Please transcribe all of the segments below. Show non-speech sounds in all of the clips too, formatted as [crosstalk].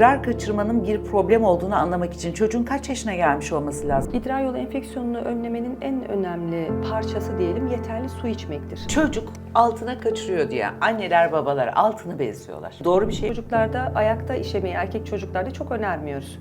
idrar kaçırmanın bir problem olduğunu anlamak için çocuğun kaç yaşına gelmiş olması lazım? İdrar yolu enfeksiyonunu önlemenin en önemli parçası diyelim yeterli su içmektir. Çocuk altına kaçırıyor diye anneler babalar altını bezliyorlar. Doğru bir şey. Çocuklarda ayakta işemeyi erkek çocuklarda çok önermiyoruz.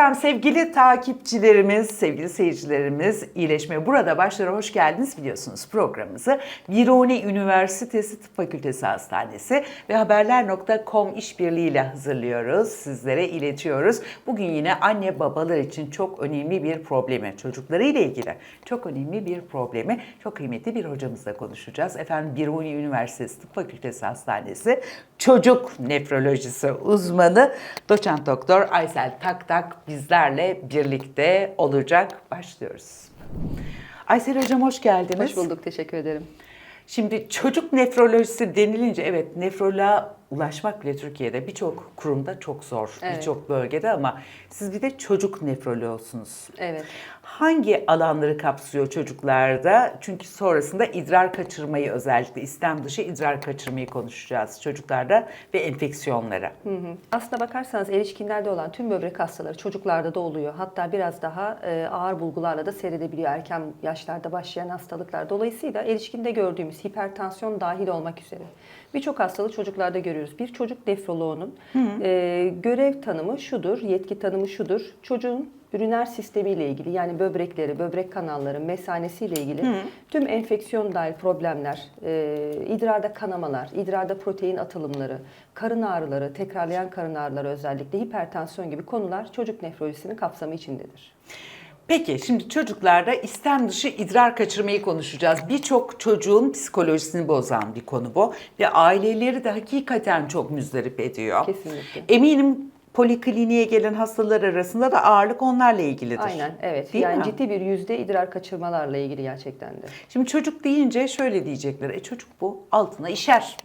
Efendim sevgili takipçilerimiz, sevgili seyircilerimiz iyileşmeye burada başlara hoş geldiniz biliyorsunuz programımızı. Biruni Üniversitesi Tıp Fakültesi Hastanesi ve haberler.com işbirliğiyle hazırlıyoruz. Sizlere iletiyoruz. Bugün yine anne babalar için çok önemli bir problemi, çocuklarıyla ilgili çok önemli bir problemi çok kıymetli bir hocamızla konuşacağız. Efendim Biruni Üniversitesi Tıp Fakültesi Hastanesi çocuk nefrolojisi uzmanı doçent doktor Aysel Taktak bizlerle birlikte olacak. Başlıyoruz. Aysel Hocam hoş geldiniz. Hoş bulduk, teşekkür ederim. Şimdi çocuk nefrolojisi denilince evet nefroloğa ulaşmak bile Türkiye'de birçok kurumda çok zor. Evet. Birçok bölgede ama siz bir de çocuk nefroloğusunuz. Evet. Hangi alanları kapsıyor çocuklarda? Çünkü sonrasında idrar kaçırmayı özellikle istem dışı idrar kaçırmayı konuşacağız çocuklarda ve enfeksiyonlara. Hı hı. Aslına bakarsanız erişkinlerde olan tüm böbrek hastaları çocuklarda da oluyor. Hatta biraz daha e, ağır bulgularla da seyredebiliyor erken yaşlarda başlayan hastalıklar. Dolayısıyla erişkinde gördüğümüz hipertansiyon dahil olmak üzere birçok hastalığı çocuklarda görüyoruz. Bir çocuk nefroloğunun e, görev tanımı şudur, yetki tanımı şudur. Çocuğun üriner sistemiyle ilgili yani böbrekleri, böbrek kanalları, mesanesiyle ilgili tüm enfeksiyon dahil problemler, e, idrarda kanamalar, idrarda protein atılımları, karın ağrıları, tekrarlayan karın ağrıları özellikle hipertansiyon gibi konular çocuk nefrolojisinin kapsamı içindedir. Peki şimdi çocuklarda istem dışı idrar kaçırmayı konuşacağız. Birçok çocuğun psikolojisini bozan bir konu bu ve aileleri de hakikaten çok müzdarip ediyor. Kesinlikle. Eminim polikliniğe gelen hastalar arasında da ağırlık onlarla ilgilidir. Aynen evet. Değil yani mi? ciddi bir yüzde idrar kaçırmalarla ilgili gerçekten de. Şimdi çocuk deyince şöyle diyecekler. E çocuk bu altına işer.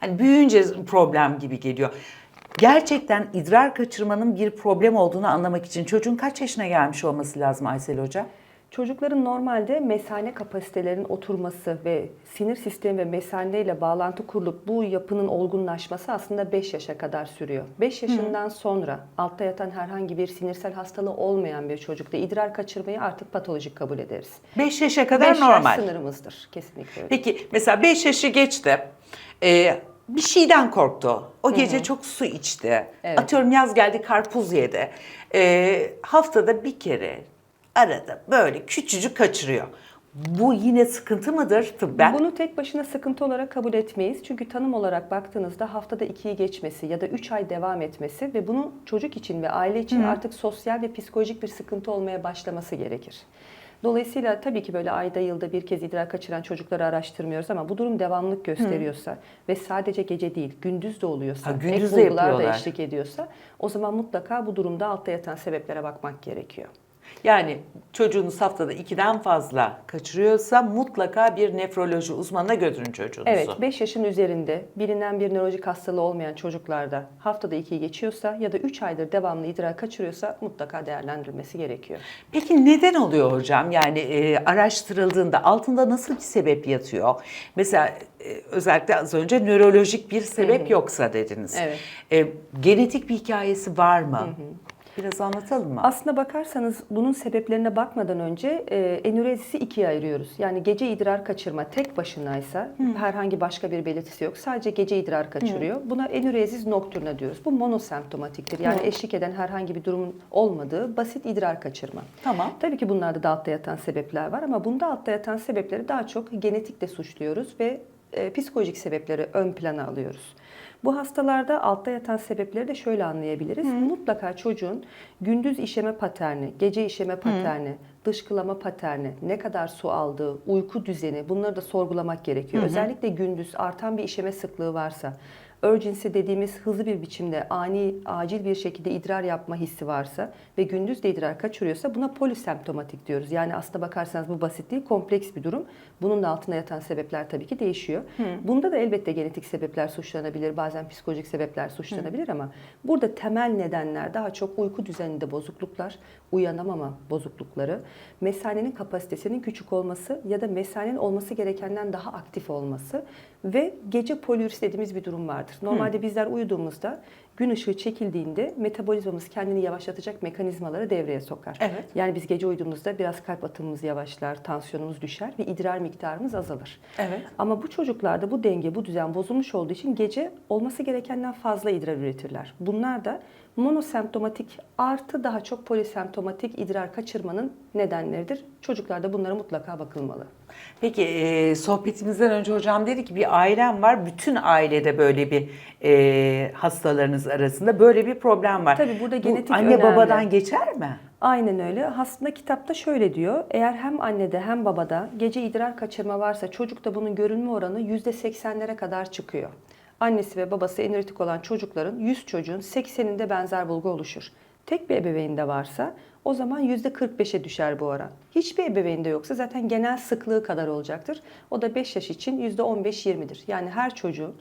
Hani büyüyünce problem gibi geliyor. Gerçekten idrar kaçırmanın bir problem olduğunu anlamak için çocuğun kaç yaşına gelmiş olması lazım Aysel Hoca? Çocukların normalde mesane kapasitelerinin oturması ve sinir sistemi ve mesane ile bağlantı kurulup bu yapının olgunlaşması aslında 5 yaşa kadar sürüyor. 5 yaşından sonra altta yatan herhangi bir sinirsel hastalığı olmayan bir çocukta idrar kaçırmayı artık patolojik kabul ederiz. 5 yaşa kadar 5 yaş normal. sınırımızdır. Kesinlikle öyle. Peki mesela 5 yaşı geçti. Ee, bir şeyden korktu. O gece çok su içti. Evet. Atıyorum yaz geldi karpuz yedi. Ee, haftada bir kere arada böyle küçücük kaçırıyor. Bu yine sıkıntı mıdır tıbben? Bunu tek başına sıkıntı olarak kabul etmeyiz. Çünkü tanım olarak baktığınızda haftada 2'yi geçmesi ya da 3 ay devam etmesi ve bunu çocuk için ve aile için artık sosyal ve psikolojik bir sıkıntı olmaya başlaması gerekir. Dolayısıyla tabii ki böyle ayda yılda bir kez idrar kaçıran çocukları araştırmıyoruz ama bu durum devamlılık gösteriyorsa ve sadece gece değil gündüz de oluyorsa, Ha, gündüz ek de da eşlik ediyorsa o zaman mutlaka bu durumda altta yatan sebeplere bakmak gerekiyor. Yani çocuğunuz haftada ikiden fazla kaçırıyorsa mutlaka bir nefroloji uzmanına götürün çocuğunuzu. Evet, 5 yaşın üzerinde bilinen bir nörolojik hastalığı olmayan çocuklarda haftada 2'yi geçiyorsa ya da 3 aydır devamlı idrar kaçırıyorsa mutlaka değerlendirilmesi gerekiyor. Peki neden oluyor hocam? Yani e, araştırıldığında altında nasıl bir sebep yatıyor? Mesela e, özellikle az önce nörolojik bir sebep yoksa dediniz. Evet. E, genetik bir hikayesi var mı? Biraz anlatalım mı? Aslına bakarsanız bunun sebeplerine bakmadan önce e, enürezisi ikiye ayırıyoruz. Yani gece idrar kaçırma tek başınaysa herhangi başka bir belirtisi yok. Sadece gece idrar kaçırıyor. Buna enürezis nocturna diyoruz. Bu monosemptomatiktir. Yani eşlik eden herhangi bir durumun olmadığı basit idrar kaçırma. Tamam. Tabii ki bunlarda da altta yatan sebepler var ama bunda altta yatan sebepleri daha çok genetikle suçluyoruz ve e, psikolojik sebepleri ön plana alıyoruz. Bu hastalarda altta yatan sebepleri de şöyle anlayabiliriz. Mutlaka çocuğun gündüz işeme paterni, gece işeme paterni, dışkılama paterni, ne kadar su aldığı, uyku düzeni bunları da sorgulamak gerekiyor. Özellikle gündüz artan bir işeme sıklığı varsa, urgency dediğimiz hızlı bir biçimde ani, acil bir şekilde idrar yapma hissi varsa ve gündüz de idrar kaçırıyorsa buna polisemptomatik diyoruz. Yani aslında bakarsanız bu basit değil, kompleks bir durum. Bunun da altında yatan sebepler tabii ki değişiyor. Bunda da elbette genetik sebepler suçlanabilir, bazen psikolojik sebepler suçlanabilir ama burada temel nedenler daha çok uyku düzeninde bozukluklar, uyanamama bozuklukları, mesanenin kapasitesinin küçük olması ya da mesanenin olması gerekenden daha aktif olması ve gece poliüris dediğimiz bir durum vardır. Normalde bizler uyuduğumuzda gün ışığı çekildiğinde metabolizmamız kendini yavaşlatacak mekanizmaları devreye sokar. Evet. Yani biz gece uyuduğumuzda biraz kalp atımımız yavaşlar, tansiyonumuz düşer ve idrar miktarımız azalır. Evet. Ama bu çocuklarda bu denge, bu düzen bozulmuş olduğu için gece olması gerekenden fazla idrar üretirler. Bunlar da monosemptomatik artı daha çok polisemptomatik idrar kaçırmanın nedenleridir. Çocuklarda bunlara mutlaka bakılmalı. Peki e, sohbetimizden önce hocam dedi ki bir ailem var. Bütün ailede böyle bir e, hastalarınız arasında böyle bir problem var. Tabii burada Bu genetik anne önemli. babadan geçer mi? Aynen öyle. Aslında kitapta şöyle diyor. Eğer hem annede hem babada gece idrar kaçırma varsa çocukta bunun görünme oranı %80'lere kadar çıkıyor. Annesi ve babası eneritik olan çocukların 100 çocuğun 80'inde benzer bulgu oluşur. Tek bir ebeveynde varsa o zaman %45'e düşer bu oran. Hiçbir ebeveynde yoksa zaten genel sıklığı kadar olacaktır. O da 5 yaş için %15-20'dir. Yani her çocuğun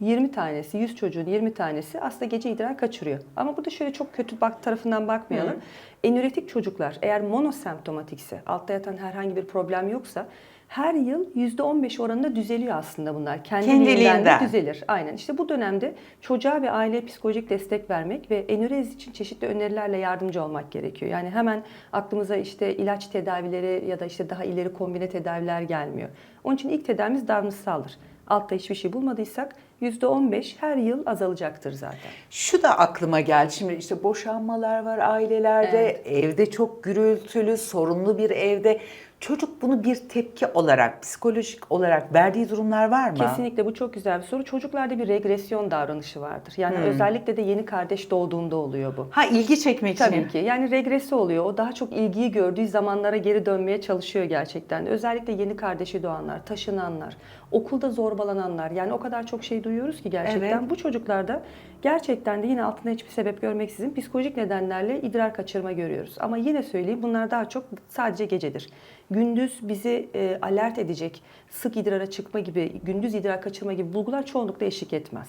20 tanesi, 100 çocuğun 20 tanesi aslında gece idrar kaçırıyor. Ama burada şöyle çok kötü bak tarafından bakmayalım. Enüretik çocuklar eğer monosemptomatikse, altta yatan herhangi bir problem yoksa her yıl %15 oranında düzeliyor aslında bunlar. Kendiliğinden, Kendiliğinden. de düzelir. Aynen. İşte bu dönemde çocuğa ve aileye psikolojik destek vermek ve enürez için çeşitli önerilerle yardımcı olmak gerekiyor. Yani hemen aklımıza işte ilaç tedavileri ya da işte daha ileri kombine tedaviler gelmiyor. Onun için ilk tedavimiz davranışsaldır. Altta hiçbir şey bulmadıysak %15 her yıl azalacaktır zaten. Şu da aklıma geldi. Şimdi işte boşanmalar var ailelerde, evde çok gürültülü, sorunlu bir evde. Çocuk bunu bir tepki olarak, psikolojik olarak verdiği durumlar var mı? Kesinlikle bu çok güzel bir soru. Çocuklarda bir regresyon davranışı vardır. Yani özellikle de yeni kardeş doğduğunda oluyor bu. Ha ilgi çekmek için. Tabii ki. Yani regresi oluyor. O daha çok ilgiyi gördüğü zamanlara geri dönmeye çalışıyor gerçekten. Özellikle yeni kardeşi doğanlar, taşınanlar, okulda zorbalananlar. Yani o kadar çok şey duyuyoruz ki gerçekten. Evet. Bu çocuklarda gerçekten de yine altında hiçbir sebep görmeksizin psikolojik nedenlerle idrar kaçırma görüyoruz. Ama yine söyleyeyim bunlar daha çok sadece gecedir. Gündüz bizi e, alert edecek sık idrara çıkma gibi, gündüz idrar kaçırma gibi bulgular çoğunlukla eşlik etmez.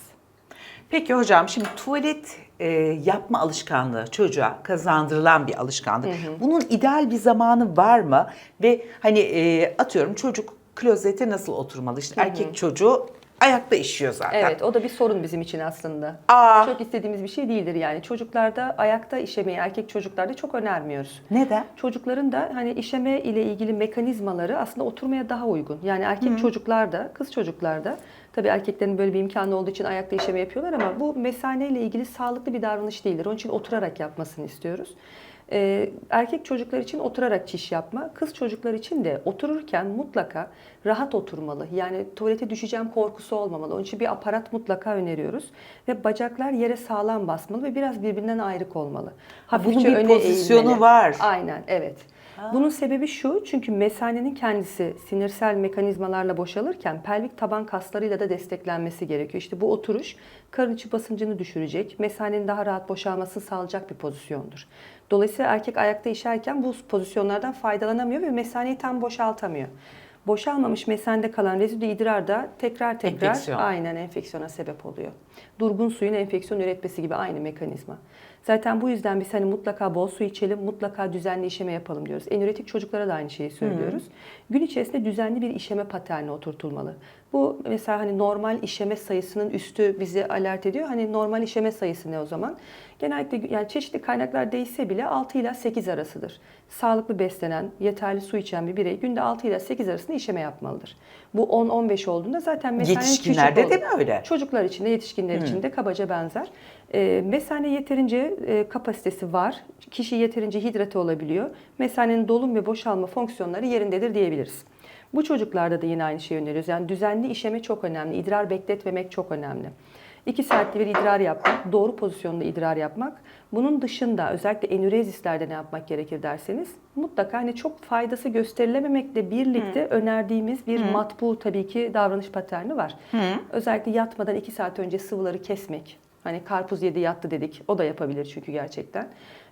Peki hocam şimdi tuvalet e, yapma alışkanlığı çocuğa kazandırılan bir alışkanlık. Bunun ideal bir zamanı var mı? Ve hani e, atıyorum çocuk klozete nasıl oturmalı? İşte erkek çocuğu ayakta işiyor zaten. Evet, o da bir sorun bizim için aslında. Aa. Çok istediğimiz bir şey değildir yani. Çocuklarda ayakta işemeyi erkek çocuklarda çok önermiyoruz. Neden? Çocukların da hani işeme ile ilgili mekanizmaları aslında oturmaya daha uygun. Yani erkek çocuklarda, kız çocuklarda tabii erkeklerin böyle bir imkanı olduğu için ayakta işeme yapıyorlar ama bu mesane ile ilgili sağlıklı bir davranış değildir. Onun için oturarak yapmasını istiyoruz. Ee, erkek çocuklar için oturarak çiş yapma, kız çocuklar için de otururken mutlaka rahat oturmalı. Yani tuvalete düşeceğim korkusu olmamalı. Onun için bir aparat mutlaka öneriyoruz. Ve bacaklar yere sağlam basmalı ve biraz birbirinden ayrık olmalı. bunun bir öne pozisyonu eğilmeli. var. Aynen, evet. Bunun sebebi şu, çünkü mesanenin kendisi sinirsel mekanizmalarla boşalırken pelvik taban kaslarıyla da desteklenmesi gerekiyor. İşte bu oturuş karın içi basıncını düşürecek, mesanenin daha rahat boşalmasını sağlayacak bir pozisyondur. Dolayısıyla erkek ayakta işerken bu pozisyonlardan faydalanamıyor ve mesaneyi tam boşaltamıyor. Boşalmamış mesende kalan rezidü idrar da tekrar tekrar Enfeksiyon. aynen enfeksiyona sebep oluyor. Durgun suyun enfeksiyon üretmesi gibi aynı mekanizma. Zaten bu yüzden biz hani mutlaka bol su içelim, mutlaka düzenli işeme yapalım diyoruz. Enüretik çocuklara da aynı şeyi söylüyoruz. Gün içerisinde düzenli bir işeme paterni oturtulmalı. Bu mesela hani normal işeme sayısının üstü bizi alert ediyor. Hani normal işeme sayısı ne o zaman? Genellikle yani çeşitli kaynaklar değişse bile 6 ile 8 arasıdır. Sağlıklı beslenen, yeterli su içen bir birey günde 6 ile 8 arasında işeme yapmalıdır. Bu 10-15 olduğunda zaten mesanenin küçük Yetişkinlerde olduğu- de mi öyle? Çocuklar için de yetişkinler için de kabaca benzer. E, mesane yeterince e, kapasitesi var. Kişi yeterince hidrate olabiliyor. Mesanenin dolum ve boşalma fonksiyonları yerindedir diyebiliriz. Bu çocuklarda da yine aynı şeyi öneriyoruz. Yani düzenli işeme çok önemli. İdrar bekletmemek çok önemli. 2 saatte bir idrar yapmak, doğru pozisyonda idrar yapmak. Bunun dışında özellikle enürezislerde ne yapmak gerekir derseniz mutlaka hani çok faydası gösterilememekle birlikte önerdiğimiz bir matbu tabii ki davranış paterni var. Özellikle yatmadan 2 saat önce sıvıları kesmek. Hani karpuz yedi yattı dedik. O da yapabilir çünkü gerçekten.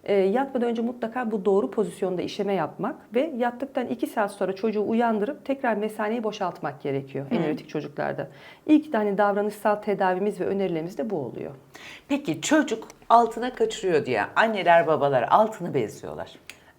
E, yatmadan önce mutlaka bu doğru pozisyonda işeme yapmak ve yattıktan 2 saat sonra çocuğu uyandırıp tekrar mesaneyi boşaltmak gerekiyor enüretik çocuklarda. İlk de hani davranışsal tedavimiz ve önerilerimiz de bu oluyor. Peki çocuk altına kaçırıyor diye anneler babalar altını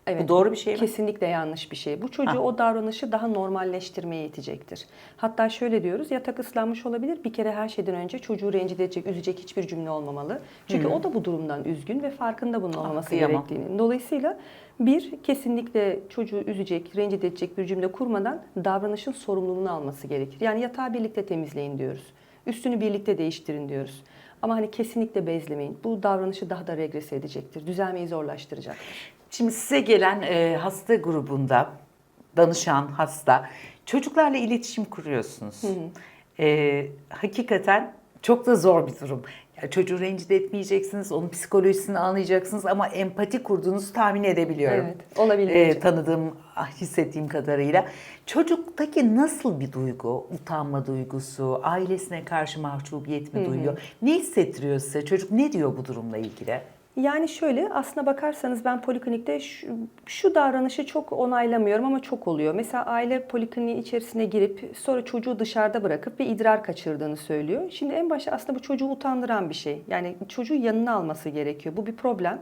bezliyorlar. Bu doğru bir şey mi? Kesinlikle yanlış bir şey. Bu çocuğu o davranışı daha normalleştirmeye yetecektir. Hatta şöyle diyoruz, yatak ıslanmış olabilir. Bir kere her şeyden önce çocuğu rencide edecek, üzecek hiçbir cümle olmamalı. Çünkü o da bu durumdan üzgün ve farkında bunun olmaması kıyamam. gerektiğini. Dolayısıyla bir, kesinlikle çocuğu üzecek, rencide edecek bir cümle kurmadan davranışın sorumluluğunu alması gerekir. Yani yatağı birlikte temizleyin diyoruz. Üstünü birlikte değiştirin diyoruz. Ama hani kesinlikle bezlemeyin. Bu davranışı daha da regrese edecektir. Düzelmeyi zorlaştıracaktır. Şimdi size gelen e, hasta grubunda danışan hasta çocuklarla iletişim kuruyorsunuz. E, hakikaten çok da zor bir durum. Yani çocuğu rencide etmeyeceksiniz, onun psikolojisini anlayacaksınız ama empati kurduğunuzu tahmin edebiliyorum. Evet, olabildiğince. E, tanıdığım, ah, hissettiğim kadarıyla. Çocuktaki nasıl bir duygu? Utanma duygusu, ailesine karşı mahcubiyet mi duyuyor? Ne hissettiriyor size? Çocuk ne diyor bu durumla ilgili? Yani şöyle aslına bakarsanız ben poliklinikte şu, şu davranışı çok onaylamıyorum ama çok oluyor. Mesela aile polikliniği içerisine girip sonra çocuğu dışarıda bırakıp bir idrar kaçırdığını söylüyor. Şimdi en başta aslında bu çocuğu utandıran bir şey. Yani çocuğu yanına alması gerekiyor. Bu bir problem.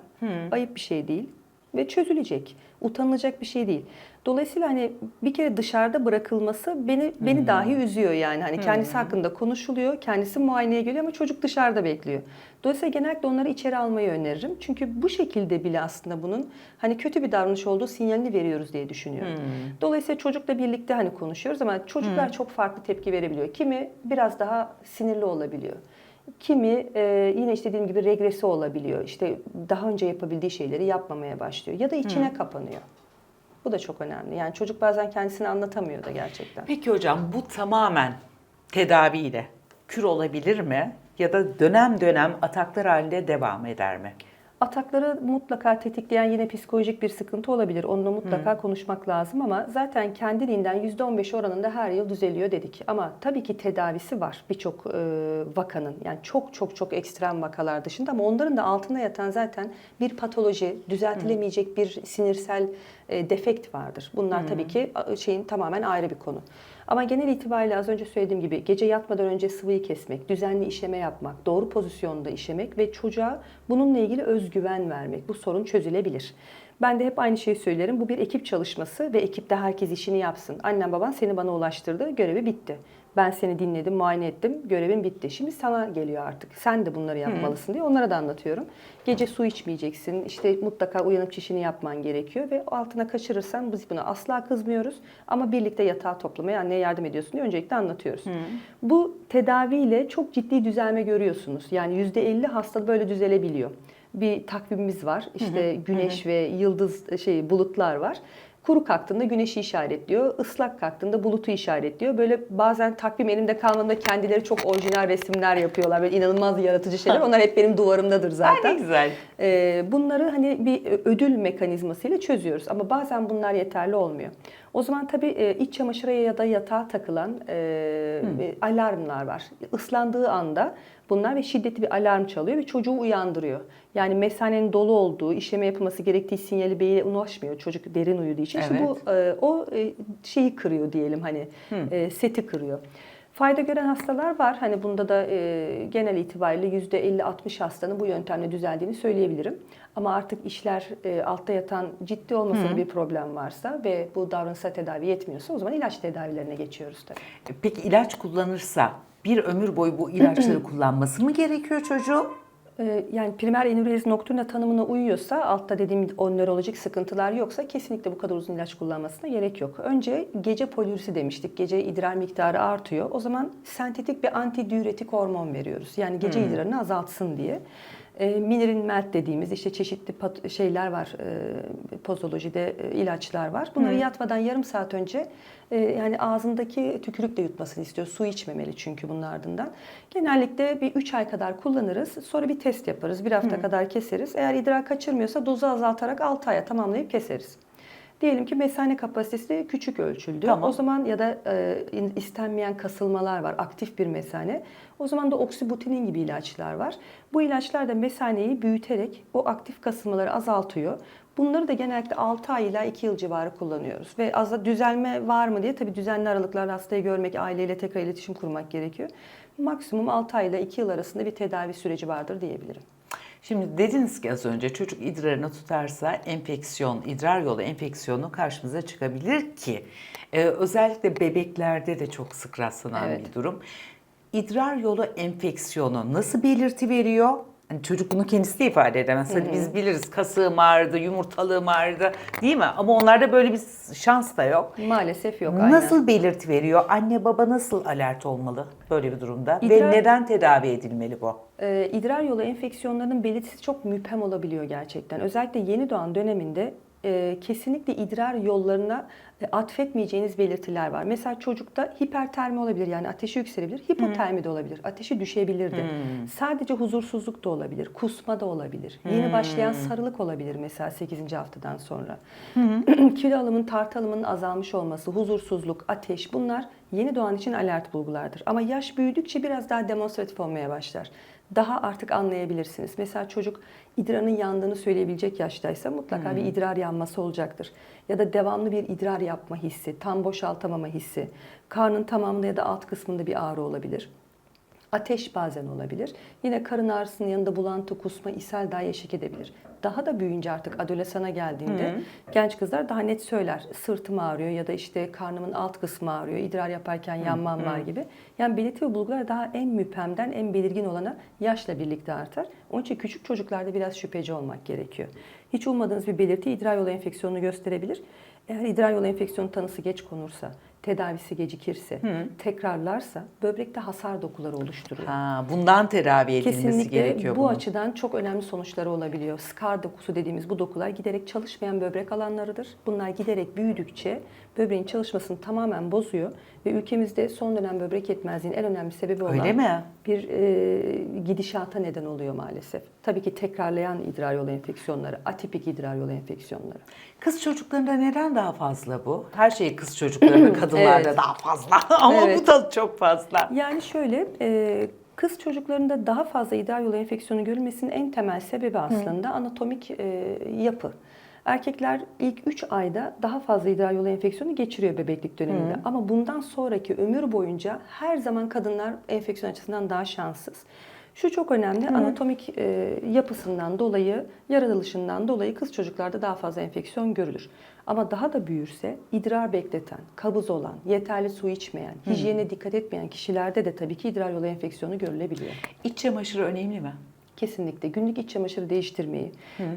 Ayıp bir şey değil ve çözülecek. Utanılacak bir şey değil. Dolayısıyla hani bir kere dışarıda bırakılması beni beni dahi üzüyor yani. Hani kendisi hakkında konuşuluyor, kendisi muayeneye geliyor ama çocuk dışarıda bekliyor. Dolayısıyla genellikle onları içeri almayı öneririm. Çünkü bu şekilde bile aslında bunun hani kötü bir davranış olduğu sinyalini veriyoruz diye düşünüyorum. Dolayısıyla çocukla birlikte hani konuşuyoruz ama çocuklar çok farklı tepki verebiliyor. Kimi biraz daha sinirli olabiliyor. Kimi e, yine işte dediğim gibi regresi olabiliyor. İşte daha önce yapabildiği şeyleri yapmamaya başlıyor. Ya da içine kapanıyor. Bu da çok önemli. Yani çocuk bazen kendisini anlatamıyor da gerçekten. Peki hocam bu tamamen tedaviyle kür olabilir mi? Ya da dönem dönem ataklar halinde devam eder mi? Atakları mutlaka tetikleyen yine psikolojik bir sıkıntı olabilir. Onunla mutlaka konuşmak lazım ama zaten kendiliğinden %15 oranında her yıl düzeliyor dedik. Ama tabii ki tedavisi var birçok e, vakanın. Yani çok çok çok ekstrem vakalar dışında ama onların da altında yatan zaten bir patoloji, düzeltilemeyecek bir sinirsel e, defekt vardır. Bunlar tabii ki şeyin tamamen ayrı bir konu. Ama genel itibariyle az önce söylediğim gibi gece yatmadan önce sıvıyı kesmek, düzenli işeme yapmak, doğru pozisyonda işemek ve çocuğa bununla ilgili özgüven vermek. Bu sorun çözülebilir. Ben de hep aynı şeyi söylerim. Bu bir ekip çalışması ve ekipte herkes işini yapsın. Annem baban seni bana ulaştırdı, görevi bitti. Ben seni dinledim, muayene ettim, görevin bitti. Şimdi sana geliyor artık. Sen de bunları yapmalısın diye onlara da anlatıyorum. Gece su içmeyeceksin, işte mutlaka uyanıp çişini yapman gerekiyor ve altına kaçırırsan biz buna asla kızmıyoruz. Ama birlikte yatağı toplamaya anneye yardım ediyorsun diye öncelikle anlatıyoruz. Bu tedaviyle çok ciddi düzelme görüyorsunuz. Yani %50 hasta böyle düzelebiliyor. Bir takvimimiz var. İşte güneş ve yıldız şey bulutlar var. Kuru kalktığında güneşi işaretliyor, ıslak kalktığında bulutu işaretliyor. Böyle bazen takvim elimde kalmadığında kendileri çok orijinal resimler yapıyorlar. Böyle inanılmaz yaratıcı şeyler. Onlar hep benim duvarımdadır zaten. ne güzel. Ee, bunları hani bir ödül mekanizmasıyla çözüyoruz ama bazen bunlar yeterli olmuyor. O zaman tabii e, iç çamaşıra ya da yatağa takılan e, e, alarmlar var. Islandığı anda bunlar ve şiddetli bir alarm çalıyor ve çocuğu uyandırıyor. Yani mesanenin dolu olduğu, işleme yapılması gerektiği sinyali beyine ulaşmıyor. Çocuk derin uyuduğu için. Evet. bu e, o e, şeyi kırıyor diyelim hani e, seti kırıyor. Fayda gören hastalar var. Hani bunda da e, genel itibariyle %50-60 hastanın bu yöntemle düzeldiğini söyleyebilirim. Ama artık işler e, altta yatan ciddi olmasa da bir problem varsa ve bu davranışsal tedavi yetmiyorsa o zaman ilaç tedavilerine geçiyoruz tabii. Peki ilaç kullanırsa bir ömür boyu bu ilaçları [clears throat] kullanması mı gerekiyor çocuğun? Ee, Yani primer enürezi nokturna tanımına uyuyorsa, altta dediğim o nörolojik sıkıntılar yoksa kesinlikle bu kadar uzun ilaç kullanmasına gerek yok. Önce gece poliürisi demiştik. Gece idrar miktarı artıyor. O zaman sentetik bir antidiüretik hormon veriyoruz. Yani gece idrarını azaltsın diye. E, minirin melt dediğimiz işte çeşitli şeyler var. E, pozolojide e, ilaçlar var. Bunları yatmadan yarım saat önce e, yani ağzındaki tükürükle yutmasını istiyor. Su içmemeli çünkü bunun ardından. Genellikle bir 3 ay kadar kullanırız. Sonra bir test yaparız. Bir hafta kadar keseriz. Eğer idrar kaçırmıyorsa dozu azaltarak 6 aya tamamlayıp keseriz. Diyelim ki mesane kapasitesi küçük ölçüldü. Tamam. O zaman ya da e, istenmeyen kasılmalar var, aktif bir mesane. O zaman da oksibutinin gibi ilaçlar var. Bu ilaçlar da mesaneyi büyüterek o aktif kasılmaları azaltıyor. Bunları da genellikle 6 ay ila 2 yıl civarı kullanıyoruz. Ve az da düzelme var mı diye tabii düzenli aralıklarla hastayı görmek, aileyle tekrar iletişim kurmak gerekiyor. Maksimum 6 ay ile 2 yıl arasında bir tedavi süreci vardır diyebilirim. Şimdi dediniz ki az önce çocuk idrarını tutarsa enfeksiyon, idrar yolu enfeksiyonu karşımıza çıkabilir ki e, özellikle bebeklerde de çok sık rastlanan Evet. bir durum. İdrar yolu enfeksiyonu nasıl belirti veriyor? Hani çocuk bunu kendisi de ifade edemez. Hadi biz biliriz kasığım ağrıdı, yumurtalığım ağrıdı değil mi? Ama onlarda böyle bir şans da yok. Maalesef yok. aynen. Nasıl belirti veriyor? Anne baba nasıl alert olmalı böyle bir durumda? Ve İdrar- neden tedavi edilmeli bu? Ee, idrar yolu enfeksiyonlarının belirtisi çok müphem olabiliyor gerçekten. Özellikle yeni doğan döneminde e, kesinlikle idrar yollarına e, atfetmeyeceğiniz belirtiler var. Mesela çocukta hipertermi olabilir yani ateşi yükselebilir, hipotermi de olabilir, ateşi düşebilir de. Sadece huzursuzluk da olabilir, kusma da olabilir. Yeni başlayan sarılık olabilir mesela 8. haftadan sonra. [clears throat] Kilo alımın, tartı alımının azalmış olması, huzursuzluk, ateş bunlar yeni doğan için alert bulgulardır. Ama yaş büyüdükçe biraz daha demonstratif olmaya başlar. Daha artık anlayabilirsiniz. Mesela çocuk idrarının yandığını söyleyebilecek yaştaysa mutlaka bir idrar yanması olacaktır. Ya da devamlı bir idrar yapma hissi, tam boşaltamama hissi, karnın tamamında ya da alt kısmında bir ağrı olabilir. Ateş bazen olabilir. Yine karın ağrısının yanında bulantı, kusma, ishal daha eşlik edebilir. Daha da büyüyünce artık adolesana geldiğinde genç kızlar daha net söyler. Sırtım ağrıyor ya da işte karnımın alt kısmı ağrıyor, idrar yaparken yanmam var gibi. Yani belirti ve bulgular daha en müphemden en belirgin olana yaşla birlikte artar. Onun için küçük çocuklarda biraz şüpheci olmak gerekiyor. Hiç ummadığınız bir belirti idrar yolu enfeksiyonunu gösterebilir. Eğer idrar yolu enfeksiyonu tanısı geç konursa, tedavisi gecikirse, tekrarlarsa böbrekte hasar dokuları oluşturuyor. Ha, bundan tedavi edilmesi Kesinlikle gerekiyor bu bunun. açıdan çok önemli sonuçları olabiliyor. Skar dokusu dediğimiz bu dokular giderek çalışmayan böbrek alanlarıdır. Bunlar giderek büyüdükçe böbreğin çalışmasını tamamen bozuyor ve ülkemizde son dönem böbrek yetmezliğinin en önemli sebebi olan Öyle mi? bir e, gidişata neden oluyor maalesef. Tabii ki tekrarlayan idrar yolu enfeksiyonları, atipik idrar yolu enfeksiyonları. Kız çocuklarında neden daha fazla bu? Her şey kız çocuklarında, [clears throat] kadınlarda Evet. daha fazla. [laughs] Ama Evet. bu da çok fazla. Yani şöyle, e, kız çocuklarında daha fazla idrar yolu enfeksiyonu görülmesinin en temel sebebi aslında anatomik e, yapı. Erkekler ilk 3 ayda daha fazla idrar yolu enfeksiyonu geçiriyor bebeklik döneminde. Ama bundan sonraki ömür boyunca her zaman kadınlar enfeksiyon açısından daha şanssız. Şu çok önemli, anatomik e, yapısından dolayı, yaratılışından dolayı kız çocuklarda daha fazla enfeksiyon görülür. Ama daha da büyürse idrar bekleten, kabız olan, yeterli su içmeyen, hijyene dikkat etmeyen kişilerde de tabii ki idrar yolu enfeksiyonu görülebiliyor. İç çamaşırı önemli mi? Kesinlikle günlük iç çamaşırı değiştirmeyi,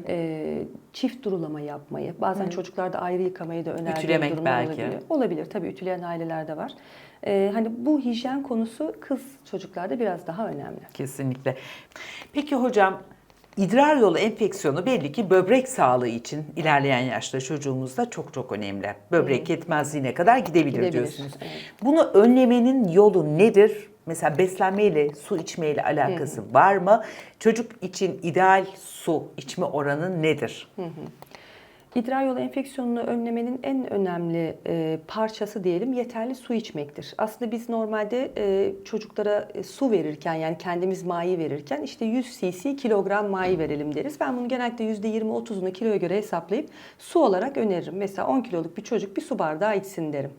e, çift durulama yapmayı, bazen çocuklarda ayrı yıkamayı da önerdiğim Ütülemek durumlar belki. olabiliyor. Olabilir tabii ütüleyen aileler de var. E, hani bu hijyen konusu kız çocuklarda biraz daha önemli. Kesinlikle. Peki hocam idrar yolu enfeksiyonu belli ki böbrek sağlığı için ilerleyen yaşta çocuğumuzda çok çok önemli. Böbrek yetmezliğine kadar gidebilir, Gidebilir, diyorsunuz. evet. Bunu önlemenin yolu nedir? Mesela beslenmeyle, su içmeyle alakası var mı? Çocuk için ideal su içme oranı nedir? İdrar yolu enfeksiyonunu önlemenin en önemli e, parçası diyelim yeterli su içmektir. Aslında biz normalde e, çocuklara e, su verirken yani kendimiz mayi verirken işte 100 cc kilogram mayi verelim deriz. Ben bunu genellikle %20-30'unu kiloya göre hesaplayıp su olarak öneririm. Mesela 10 kiloluk bir çocuk bir su bardağı içsin derim.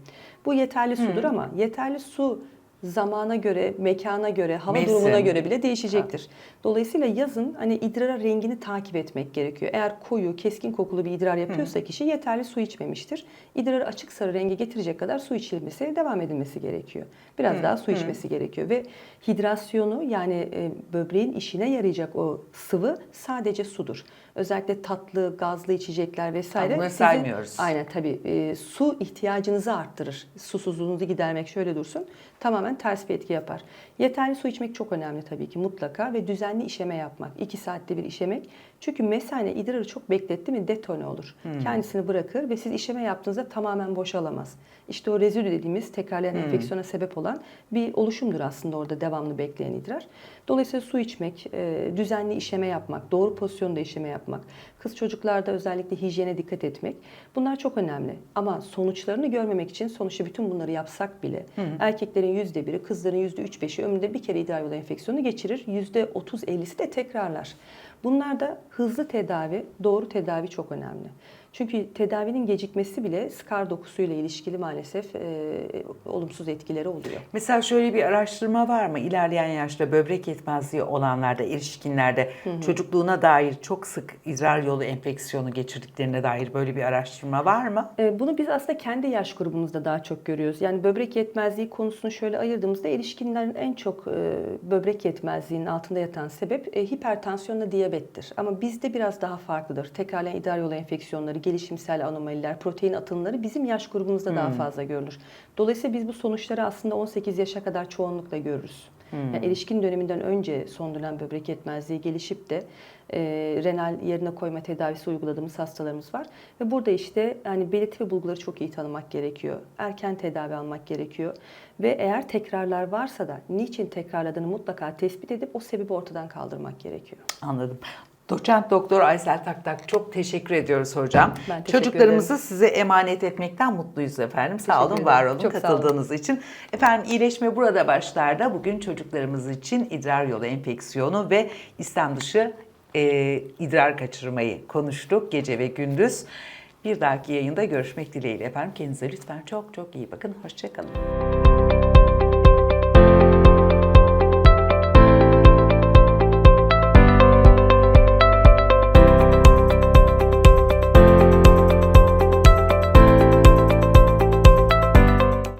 Bu yeterli sudur ama yeterli su zamana göre, mekana göre, hava Mevsim. durumuna göre bile değişecektir. Dolayısıyla yazın hani idrara rengini takip etmek gerekiyor. Eğer koyu, keskin kokulu bir idrar yapıyorsa kişi yeterli su içmemiştir. İdrarı açık sarı renge getirecek kadar su içilmesi, devam edilmesi gerekiyor. Biraz daha su içmesi gerekiyor ve hidrasyonu yani e, böbreğin işine yarayacak o sıvı sadece sudur. Özellikle tatlı, gazlı içecekler vesaire. bunları sizin- saymıyoruz. Aynen tabii. E, su ihtiyacınızı arttırır. Susuzluğunuzu gidermek şöyle dursun. Tamamen ters bir etki yapar. Yeterli su içmek çok önemli tabii ki mutlaka ve düzenli işeme yapmak. 2 saatte bir işemek. Çünkü mesane idrarı çok bekletti mi detone olur. Kendisini bırakır ve siz işeme yaptığınızda tamamen boşalamaz. İşte o rezidü dediğimiz tekrarlayan enfeksiyona sebep olan bir oluşumdur aslında orada devamlı bekleyen idrar. Dolayısıyla su içmek, e, düzenli işeme yapmak, doğru pozisyonda işeme yapmak, kız çocuklarda özellikle hijyene dikkat etmek bunlar çok önemli. Ama sonuçlarını görmemek için sonuçta bütün bunları yapsak bile erkeklerin yüzde biri, kızların yüzde üç beşi ömründe bir kere idrar yolu enfeksiyonu geçirir. Yüzde otuz ellisi de tekrarlar. Bunlarda hızlı tedavi, doğru tedavi çok önemli. Çünkü tedavinin gecikmesi bile skar dokusuyla ilişkili maalesef e, olumsuz etkileri oluyor. Mesela şöyle bir araştırma var mı? İlerleyen yaşta böbrek yetmezliği olanlarda, erişkinlerde çocukluğuna dair çok sık idrar yolu enfeksiyonu geçirdiklerine dair böyle bir araştırma var mı? E, Bunu biz aslında kendi yaş grubumuzda daha çok görüyoruz. Yani böbrek yetmezliği konusunu şöyle ayırdığımızda erişkinlerin en çok e, böbrek yetmezliğinin altında yatan sebep e, hipertansiyonla diyabettir. Ama bizde biraz daha farklıdır. Tekrarlayan idrar yolu enfeksiyonları, gelişimsel anomaliler, protein atımları bizim yaş grubumuzda daha fazla görülür. Dolayısıyla biz bu sonuçları aslında 18 yaşa kadar çoğunlukla görürüz. Yani erişkin döneminden önce son dönem böbrek yetmezliği gelişip de e, renal yerine koyma tedavisi uyguladığımız hastalarımız var. Ve burada işte yani belirti ve bulguları çok iyi tanımak gerekiyor. Erken tedavi almak gerekiyor. Ve eğer tekrarlar varsa da niçin tekrarladığını mutlaka tespit edip o sebebi ortadan kaldırmak gerekiyor. Anladım. Doçent Doktor Aysel Taktak çok teşekkür ediyoruz hocam. Ben teşekkür Çocuklarımızı size emanet etmekten mutluyuz efendim. Sağ Teşekkür olun, ederim. var olun Çok sağ katıldığınız için. Efendim iyileşme burada başlar da bugün çocuklarımız için idrar yolu enfeksiyonu ve istem dışı e, idrar kaçırmayı konuştuk gece ve gündüz. Bir dahaki yayında görüşmek dileğiyle efendim. Kendinize lütfen çok çok iyi bakın. Hoşçakalın.